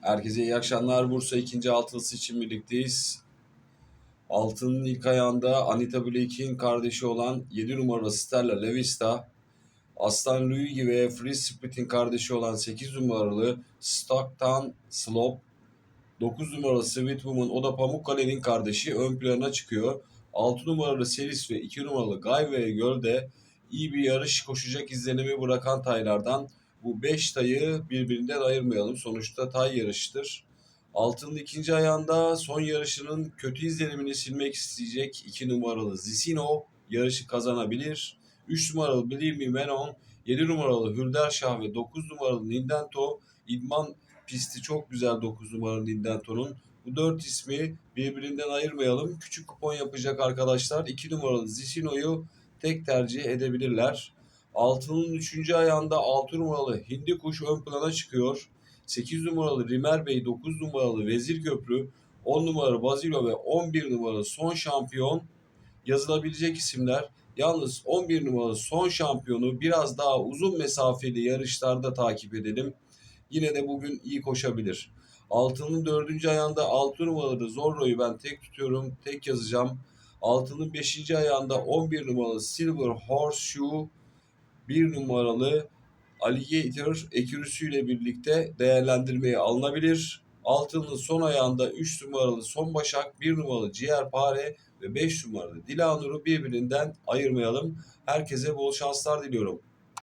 Herkese iyi akşamlar. Bursa ikinci altılısı için birlikteyiz. Altının ilk ayağında Anita Blake'in kardeşi olan 7 numaralı Stella Levista, Aslan Luigi ve Free Spirit'in kardeşi olan 8 numaralı Stockton Slope, 9 numaralı Sweet Woman o da Pamukkale'nin kardeşi ön plana çıkıyor. 6 numaralı Selis ve 2 numaralı Guy ve Göl'de iyi bir yarış koşacak izlenimi bırakan taylardan bu 5 tayı birbirinden ayırmayalım. Sonuçta tay yarıştır. Altının ikinci ayağında son yarışının kötü izlenimini silmek isteyecek 2 numaralı Zisino yarışı kazanabilir. 3 numaralı Me Menon, 7 numaralı Hürderşah ve 9 numaralı Nindento idman pisti çok güzel 9 numaralı Nindento'nun. Bu 4 ismi birbirinden ayırmayalım. Küçük kupon yapacak arkadaşlar 2 numaralı Zisino'yu tek tercih edebilirler. Altının 3. ayağında 6 numaralı Hindi Kuş ön plana çıkıyor. 8 numaralı Rimer Bey, 9 numaralı Vezir Köprü, 10 numaralı Bazilo ve 11 numaralı son şampiyon yazılabilecek isimler. Yalnız 11 numaralı son şampiyonu biraz daha uzun mesafeli yarışlarda takip edelim. Yine de bugün iyi koşabilir. Altının dördüncü ayağında 6 numaralı Zorro'yu ben tek tutuyorum. Tek yazacağım. Altının 5. ayağında 11 numaralı Silver Horseshoe, 1 numaralı Alligator ekürüsüyle birlikte değerlendirmeye alınabilir. Altının son ayağında 3 numaralı Son Başak, 1 numaralı Ciğerpare ve 5 numaralı Dilanur'u birbirinden ayırmayalım. Herkese bol şanslar diliyorum.